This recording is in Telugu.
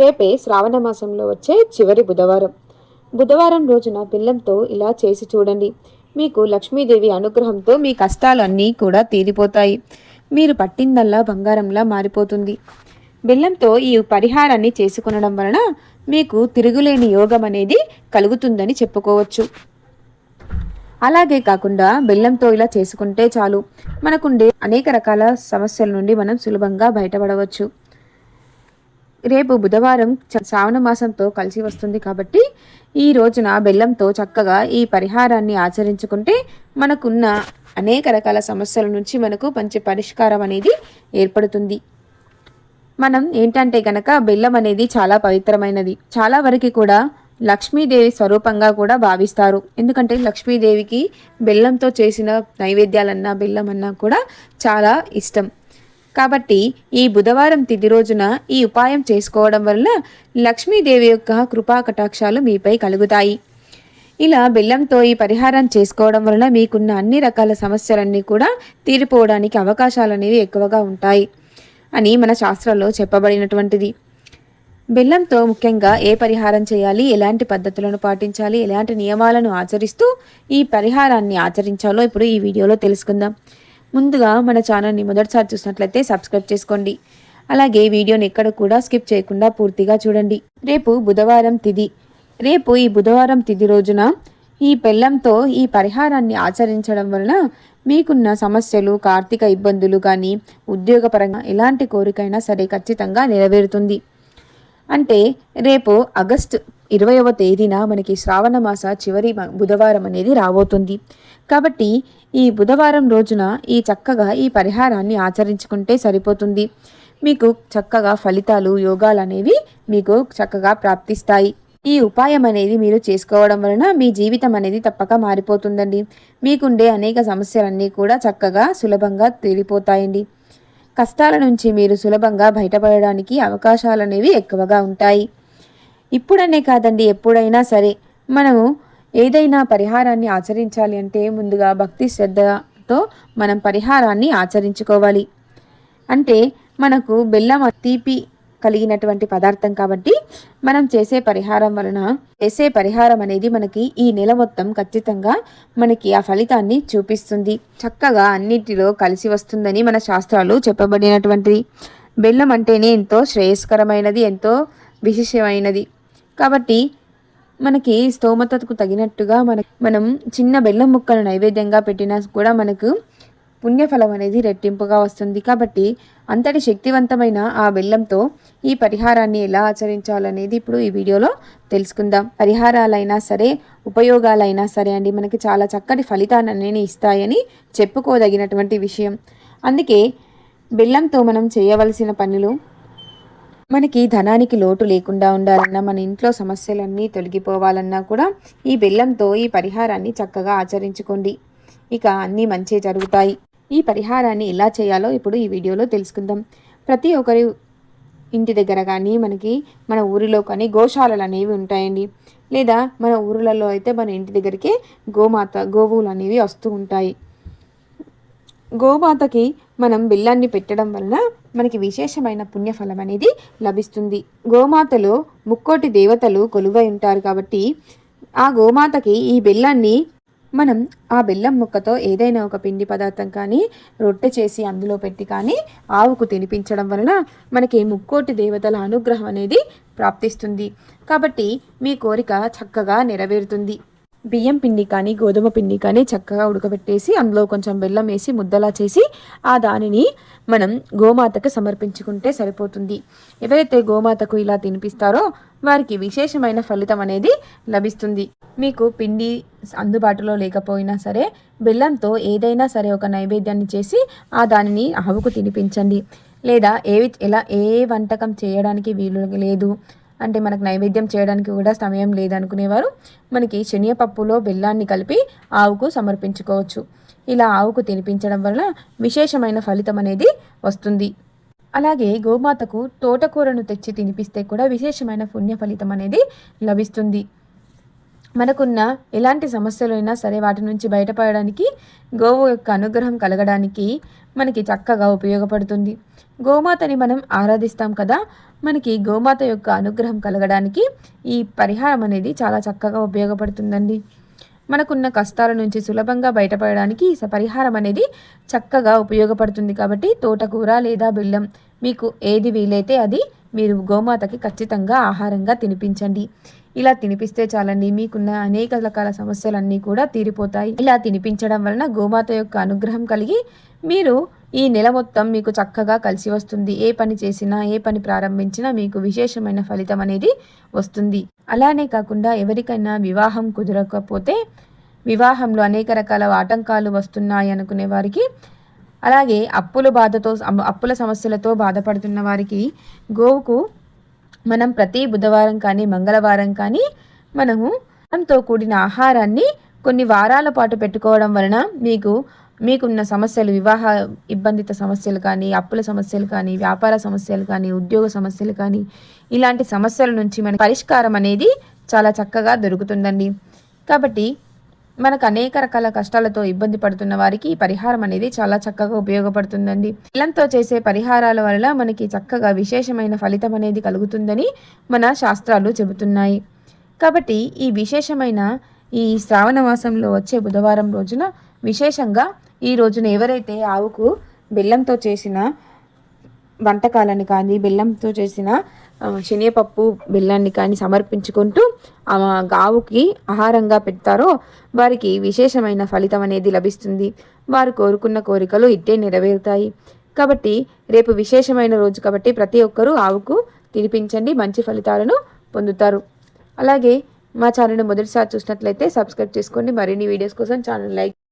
రేపే శ్రావణ మాసంలో వచ్చే చివరి బుధవారం. బుధవారం రోజున బెల్లంతో ఇలా చేసి చూడండి. మీకు లక్ష్మీదేవి అనుగ్రహంతో మీ కష్టాలన్నీ కూడా తీరిపోతాయి. మీరు పట్టిందల్లా బంగారంలా మారిపోతుంది. బెల్లంతో ఈ పరిహారాన్ని చేసుకునడం వలన మీకు తిరుగులేని యోగం అనేది కలుగుతుందని చెప్పుకోవచ్చు. అలాగే కాకుండా బెల్లంతో ఇలా చేసుకుంటే చాలు. మనకుండే అనేక రకాల సమస్యల నుండి మనం సులభంగా బయటపడవచ్చు. రేపు బుధవారం చ- శ్రావణ మాసంతో కలిసి వస్తుంది కాబట్టి ఈ రోజున బెల్లంతో చక్కగా ఈ పరిహారాన్ని ఆచరించుకుంటే మనకున్న అనేక రకాల సమస్యల నుంచి మనకు మంచి పరిష్కారం అనేది ఏర్పడుతుంది. మనం ఏంటంటే గనక బెల్లం అనేది చాలా పవిత్రమైనది. చాలా వరకు కూడా లక్ష్మీదేవి స్వరూపంగా కూడా భావిస్తారు. ఎందుకంటే లక్ష్మీదేవికి బెల్లంతో చేసిన నైవేద్యాలన్నా బెల్లం అన్నా కూడా చాలా ఇష్టం. కాబట్టి ఈ బుధవారం తిది రోజున ఈ ఉపాయం చేసుకోవడం వల్ల లక్ష్మీదేవి యొక్క కృపా కటాక్షాలు మీపై కలుగుతాయి. ఇలా బెల్లంతో ఈ పరిహారం చేసుకోవడం వలన మీకున్న అన్ని రకాల సమస్యలన్నీ కూడా తీరిపోవడానికి అవకాశాలు అనేవి ఎక్కువగా ఉంటాయి అని మన శాస్త్రంలో చెప్పబడినటువంటిది. బెల్లంతో ముఖ్యంగా ఏ పరిహారం చేయాలి ఎలాంటి పద్ధతులను పాటించాలి ఎలాంటి నియమాలను ఆచరిస్తూ ఈ పరిహారాన్ని ఆచరించాలో ఇప్పుడు ఈ వీడియోలో తెలుసుకుందాం. ముందుగా మన ఛానల్ని మొదటిసారి చూసినట్లయితే సబ్స్క్రైబ్ చేసుకోండి. అలాగే వీడియోని ఎక్కడ కూడా స్కిప్ చేయకుండా పూర్తిగా చూడండి. రేపు బుధవారం తిథి రేపు ఈ బుధవారం తిథి రోజున ఈ బెల్లంతో ఈ పరిహారాన్ని ఆచరించడం వలన మీకున్న సమస్యలు కార్తీక ఇబ్బందులు కానీ ఉద్యోగపరంగా ఎలాంటి కోరికైనా సరే ఖచ్చితంగా నెరవేరుతుంది. అంటే రేపు ఆగస్టు ఇరవైవ తేదీన మనకి శ్రావణ మాస చివరి బుధవారం అనేది రాబోతుంది. కాబట్టి ఈ బుధవారం రోజున ఈ చక్కగా ఈ పరిహారాన్ని ఆచరించుకుంటే సరిపోతుంది. మీకు చక్కగా ఫలితాలు యోగాలు అనేవి మీకు చక్కగా ప్రాప్తిస్తాయి. ఈ ఉపాయం అనేది మీరు చేసుకోవడం వలన మీ జీవితం అనేది తప్పక మారిపోతుందండి. మీకుండే అనేక సమస్యలన్నీ కూడా చక్కగా సులభంగా తీరిపోతాయండి. కష్టాల నుంచి మీరు సులభంగా బయటపడడానికి అవకాశాలు అనేవి ఎక్కువగా ఉంటాయి. ఇప్పుడనే కాదండి ఎప్పుడైనా సరే. మనము ఏదైనా పరిహారాన్ని ఆచరించాలి అంటే ముందుగా భక్తి శ్రద్ధతో మనం పరిహారాన్ని ఆచరించుకోవాలి. అంటే మనకు బెల్లం తీపి కలిగినటువంటి పదార్థం కాబట్టి మనం చేసే పరిహారం వలన చేసే పరిహారం అనేది మనకి ఈ నెల మొత్తం ఖచ్చితంగా మనకి ఆ ఫలితాన్ని చూపిస్తుంది. చక్కగా అన్నిటిలో కలిసి వస్తుందని మన శాస్త్రాలు చెప్పబడినటువంటిది. బెల్లం అంటేనే ఎంతో శ్రేయస్కరమైనది ఎంతో విశేషమైనది. కాబట్టి మనకి స్తోమతకు తగినట్టుగా మన మనం చిన్న బెల్లం ముక్కను నైవేద్యంగా పెట్టినా కూడా మనకు పుణ్యఫలం అనేది రెట్టింపుగా వస్తుంది కాబట్టి అంతటి శక్తివంతమైన ఆ బెల్లంతో ఈ పరిహారాన్ని ఎలా ఆచరించాలనేది ఇప్పుడు ఈ వీడియోలో తెలుసుకుందాం. పరిహారాలైనా సరే ఉపయోగాలైనా సరే అండి మనకి చాలా చక్కటి ఫలితాన్ని ఇస్తాయని చెప్పుకోదగినటువంటి విషయం. అందుకే బెల్లంతో మనం చేయవలసిన పనులు మనకి ధనానికి లోటు లేకుండా ఉండాలన్నా మన ఇంట్లో సమస్యలన్నీ తొలగిపోవాలన్నా కూడా ఈ బెల్లంతో ఈ పరిహారాన్ని చక్కగా ఆచరించుకోండి. ఇక అన్నీ మంచి జరుగుతాయి. ఈ పరిహారాన్ని ఎలా చేయాలో ఇప్పుడు ఈ వీడియోలో తెలుసుకుందాం. ప్రతి ఒక్కరి ఇంటి దగ్గర కానీ మనకి మన ఊరిలో కానీ గోశాలలు అనేవి ఉంటాయండి. లేదా మన ఊర్లలో అయితే మన ఇంటి దగ్గరికి గోమాత గోవులు అనేవి వస్తూ ఉంటాయి. గోమాతకి మనం బిల్లాన్ని పెట్టడం వలన మనకి విశేషమైన పుణ్యఫలం అనేది లభిస్తుంది. గోమాతలో ముక్కోటి దేవతలు కొలువై ఉంటారు కాబట్టి ఆ గోమాతకి ఈ బెల్లాన్ని మనం ఆ బెల్లం ముక్కతో ఏదైనా ఒక పిండి పదార్థం కానీ రొట్టె చేసి అందులో పెట్టి కానీ ఆవుకు తినిపించడం వలన మనకి ముక్కోటి దేవతల అనుగ్రహం అనేది ప్రాప్తిస్తుంది. కాబట్టి మీ కోరిక చక్కగా నెరవేరుతుంది. బియ్యం పిండి కానీ గోధుమ పిండి కానీ చక్కగా ఉడకబెట్టేసి అందులో కొంచెం బెల్లం వేసి ముద్దలా చేసి ఆ దానిని మనం గోమాతకు సమర్పించుకుంటే సరిపోతుంది. ఎవరైతే గోమాతకు ఇలా తినిపిస్తారో వారికి విశేషమైన ఫలితం అనేది లభిస్తుంది. మీకు పిండి అందుబాటులో లేకపోయినా సరే బెల్లంతో ఏదైనా సరే ఒక నైవేద్యాన్ని చేసి ఆ దానిని ఆవుకు తినిపించండి. లేదా ఏవి ఎలా ఏ వంటకం చేయడానికి వీలు లేదు. అంటే మనకు నైవేద్యం చేయడానికి కూడా సమయం లేదనుకునేవారు. మనకి శనగపప్పులో బెల్లాన్ని కలిపి ఆవుకు సమర్పించుకోవచ్చు. ఇలా ఆవుకు తినిపించడం వలన విశేషమైన ఫలితం అనేది వస్తుంది. అలాగే గోమాతకు తోటకూరను తెచ్చి తినిపిస్తే కూడా విశేషమైన పుణ్య ఫలితం అనేది లభిస్తుంది. మనకున్న ఎలాంటి సమస్యలు అయినా సరే వాటి నుంచి బయటపడడానికి గోవు యొక్క అనుగ్రహం కలగడానికి మనకి చక్కగా ఉపయోగపడుతుంది. గోమాతని మనం ఆరాధిస్తాం కదా మనకి గోమాత యొక్క అనుగ్రహం కలగడానికి ఈ పరిహారం అనేది చాలా చక్కగా ఉపయోగపడుతుందండి. మనకున్న కష్టాల నుంచి సులభంగా బయటపడడానికి ఈ పరిహారం అనేది చక్కగా ఉపయోగపడుతుంది కాబట్టి తోటకూర లేదా బెల్లం మీకు ఏది వీలైతే అది మీరు గోమాతకి ఖచ్చితంగా ఆహారంగా తినిపించండి. ఇలా తినిపిస్తే చాలండి. మీకున్న అనేక రకాల సమస్యలన్నీ కూడా తీరిపోతాయి. ఇలా తినిపించడం వలన గోమాత యొక్క అనుగ్రహం కలిగి మీరు ఈ నెల మొత్తం మీకు చక్కగా కలిసి వస్తుంది. ఏ పని చేసినా ఏ పని ప్రారంభించినా మీకు విశేషమైన ఫలితం అనేది వస్తుంది. అలానే కాకుండా ఎవరికైనా వివాహం కుదరకపోతే వివాహంలో అనేక రకాల ఆటంకాలు వస్తున్నాయి అనుకునే వారికి అలాగే అప్పుల బాధతో అప్పుల సమస్యలతో బాధపడుతున్న వారికి గోవుకు మనం ప్రతి బుధవారం కానీ మంగళవారం కానీ మనము అంతో కూడిన ఆహారాన్ని కొన్ని వారాల పాటు పెట్టుకోవడం వలన మీకు మీకున్న సమస్యలు వివాహ ఇబ్బందిత సమస్యలు కానీ అప్పుల సమస్యలు కానీ వ్యాపార సమస్యలు కానీ ఉద్యోగ సమస్యలు కానీ ఇలాంటి సమస్యల నుంచి మన పరిష్కారం అనేది చాలా చక్కగా దొరుకుతుందండి. కాబట్టి మనకు అనేక రకాల కష్టాలతో ఇబ్బంది పడుతున్న వారికి ఈ పరిహారం అనేది చాలా చక్కగా ఉపయోగపడుతుందండి. ఇలంతో చేసే పరిహారాల వల్ల మనకి చక్కగా విశేషమైన ఫలితం అనేది కలుగుతుందని మన శాస్త్రాలు చెబుతున్నాయి. కాబట్టి ఈ విశేషమైన ఈ శ్రావణ మాసంలో వచ్చే బుధవారం రోజున విశేషంగా ఈ రోజున ఎవరైతే ఆవుకు బెల్లంతో చేసిన వంటకాలను కానీ బెల్లంతో చేసిన శనగపప్పు బెల్లాన్ని కానీ సమర్పించుకుంటూ ఆ గావుకి ఆహారంగా పెడతారో వారికి విశేషమైన ఫలితం అనేది లభిస్తుంది. వారు కోరుకున్న కోరికలు ఇట్టే నెరవేరుతాయి. కాబట్టి రేపు విశేషమైన రోజు కాబట్టి ప్రతి ఒక్కరూ ఆవుకు తినిపించండి మంచి ఫలితాలను పొందుతారు. అలాగే మా ఛానల్ని మొదటిసారి చూసినట్లయితే సబ్స్క్రైబ్ చేసుకోండి. మరిన్ని వీడియోస్ కోసం ఛానల్ లైక్